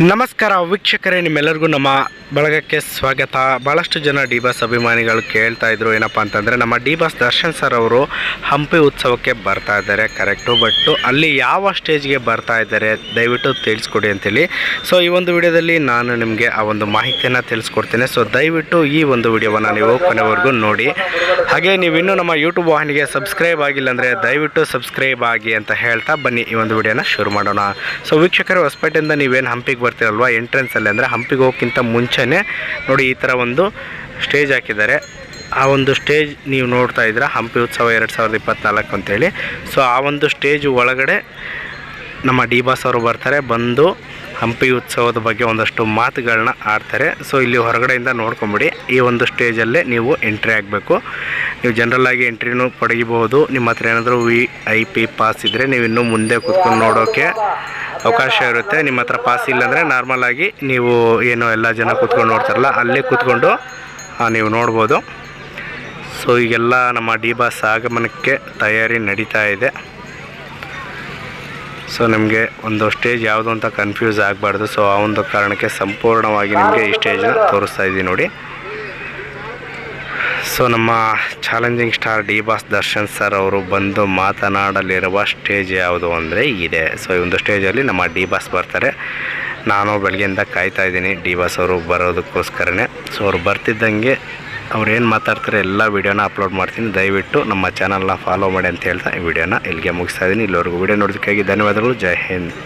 ನಮಸ್ಕಾರ ವೀಕ್ಷಕರೇ, ನಿಮ್ಮೆಲ್ಲರಿಗೂ ನಮ್ಮ ಬಳಗಕ್ಕೆ ಸ್ವಾಗತ. ಭಾಳಷ್ಟು ಜನ ಡಿ ಬಾಸ್ ಅಭಿಮಾನಿಗಳು ಕೇಳ್ತಾ ಇದ್ರು, ಏನಪ್ಪ ಅಂತಂದರೆ ನಮ್ಮ ಡಿ ಬಾಸ್ ದರ್ಶನ್ ಸರ್ ಅವರು ಹಂಪಿ ಉತ್ಸವಕ್ಕೆ ಬರ್ತಾ ಇದ್ದಾರೆ, ಕರೆಕ್ಟು. ಬಟ್ಟು ಅಲ್ಲಿ ಯಾವ ಸ್ಟೇಜ್ಗೆ ಬರ್ತಾ ಇದ್ದಾರೆ, ದಯವಿಟ್ಟು ತಿಳಿಸ್ಕೊಡಿ ಅಂತೇಳಿ. ಸೊ ಈ ಒಂದು ವಿಡಿಯೋದಲ್ಲಿ ನಾನು ನಿಮಗೆ ಆ ಒಂದು ಮಾಹಿತಿಯನ್ನು ತಿಳಿಸ್ಕೊಡ್ತೇನೆ. ಸೊ ದಯವಿಟ್ಟು ಈ ಒಂದು ವಿಡಿಯೋವನ್ನು ನೀವು ಕೊನೆವರೆಗೂ ನೋಡಿ. ಹಾಗೆ ನೀವು ಇನ್ನೂ ನಮ್ಮ ಯೂಟ್ಯೂಬ್ ವಾಹಿನಿಗೆ ಸಬ್ಸ್ಕ್ರೈಬ್ ಆಗಿಲ್ಲ ಅಂದರೆ ದಯವಿಟ್ಟು ಸಬ್ಸ್ಕ್ರೈಬ್ ಆಗಿ ಅಂತ ಹೇಳ್ತಾ ಬನ್ನಿ. ಈ ಒಂದು ವಿಡಿಯೋನ ಶುರು ಮಾಡೋಣ. ಸೊ ವೀಕ್ಷಕರು, ಹೊಸಪೇಟೆಯಿಂದ ನೀವೇನು ಹಂಪಿಗೆ ಬರ್ತೀರಲ್ವಾ ಎಂಟ್ರೆನ್ಸಲ್ಲಿ ಅಂದರೆ ಹಂಪಿಗೆ ಹೋಗೋಕ್ಕಿಂತ ಮುಂಚೆನೇ ನೋಡಿ ಈ ಥರ ಒಂದು ಸ್ಟೇಜ್ ಹಾಕಿದ್ದಾರೆ. ಆ ಒಂದು ಸ್ಟೇಜ್ ನೀವು ನೋಡ್ತಾ ಇದ್ದೀರಾ, ಹಂಪಿ ಉತ್ಸವ ಎರಡು ಸಾವಿರದ ಇಪ್ಪತ್ತ್ನಾಲ್ಕು ಅಂತೇಳಿ. ಸೊ ಆ ಒಂದು ಸ್ಟೇಜ್ ಒಳಗಡೆ ನಮ್ಮ ಡಿ ಬಾಸ್ ಅವರು ಬರ್ತಾರೆ, ಬಂದು ಹಂಪಿ ಉತ್ಸವದ ಬಗ್ಗೆ ಒಂದಷ್ಟು ಮಾತುಗಳನ್ನ ಆಡ್ತಾರೆ. ಸೊ ಇಲ್ಲಿ ಹೊರಗಡೆಯಿಂದ ನೋಡ್ಕೊಂಬಿಡಿ, ಈ ಒಂದು ಸ್ಟೇಜಲ್ಲೇ ನೀವು ಎಂಟ್ರಿ ಆಗಬೇಕು. ನೀವು ಜನರಲ್ಲಾಗಿ ಎಂಟ್ರಿನೂ ಪಡೆಯಬಹುದು. ನಿಮ್ಮ ಹತ್ರ ಏನಾದರೂ ವಿ ಐ ಪಿ ಪಾಸ್ ಇದ್ದರೆ ನೀವು ಇನ್ನೂ ಮುಂದೆ ಕೂತ್ಕೊಂಡು ನೋಡೋಕ್ಕೆ ಅವಕಾಶ ಇರುತ್ತೆ, ನಿಮ್ಮ ಹತ್ರ ಪಾಸ್ ಇಲ್ಲಾಂದರೆ ನಾರ್ಮಲಾಗಿ ನೀವು ಏನು ಎಲ್ಲ ಜನ ಕೂತ್ಕೊಂಡು ನೋಡ್ತಾರಲ್ಲ, ಅಲ್ಲೇ ಕೂತ್ಕೊಂಡು ನೀವು ನೋಡ್ಬೋದು. ಸೊ ಈಗೆಲ್ಲ ನಮ್ಮ ಡಿ ಬಾಸ್ ಆಗಮನಕ್ಕೆ ತಯಾರಿ ನಡೀತಾ ಇದೆ. ಸೊ ನಿಮಗೆ ಒಂದು ಸ್ಟೇಜ್ ಯಾವುದು ಅಂತ ಕನ್ಫ್ಯೂಸ್ ಆಗಬಾರ್ದು. ಸೊ ಆ ಒಂದು ಕಾರಣಕ್ಕೆ ಸಂಪೂರ್ಣವಾಗಿ ನಿಮಗೆ ಈ ಸ್ಟೇಜ್ನ ತೋರಿಸ್ತಾ ಇದ್ದೀನಿ ನೋಡಿ. ಸೊ ನಮ್ಮ challenging star D boss Darshan sir ಅವರು ಬಂದು ಮಾತನಾಡಲಿರುವ ಸ್ಟೇಜ್ ಯಾವುದು ಅಂದರೆ ಇದೆ. ಸೊ ಈ ಒಂದು ಸ್ಟೇಜಲ್ಲಿ ನಮ್ಮ ಡಿ ಬಾಸ್ ಬರ್ತಾರೆ. ನಾನು ಬೆಳಗ್ಗೆಯಿಂದ ಕಾಯ್ತಾ ಇದ್ದೀನಿ. ಡಿ ಬಾಸ್ ಅವರು ಬರೋದಕ್ಕೋಸ್ಕರನೇ. ಸೊ ಅವ್ರು ಬರ್ತಿದ್ದಂಗೆ ಅವ್ರು ಏನು ಮಾತಾಡ್ತಾರೆ ಎಲ್ಲ ವೀಡಿಯೋನ ಅಪ್ಲೋಡ್ ಮಾಡ್ತೀನಿ. ದಯವಿಟ್ಟು ನಮ್ಮ ಚಾನಲ್ನ ಫಾಲೋ ಮಾಡಿ ಅಂತ ಹೇಳ್ತಾ ಈ ವಿಡಿಯೋನ ಇಲ್ಲಿಗೆ ಮುಗಿಸ್ತಾ ಇದ್ದೀನಿ. ಇಲ್ಲಿವರೆಗೂ ವಿಡಿಯೋ ನೋಡೋದಕ್ಕಾಗಿ ಧನ್ಯವಾದಗಳು. ಜೈ ಹಿಂದ್.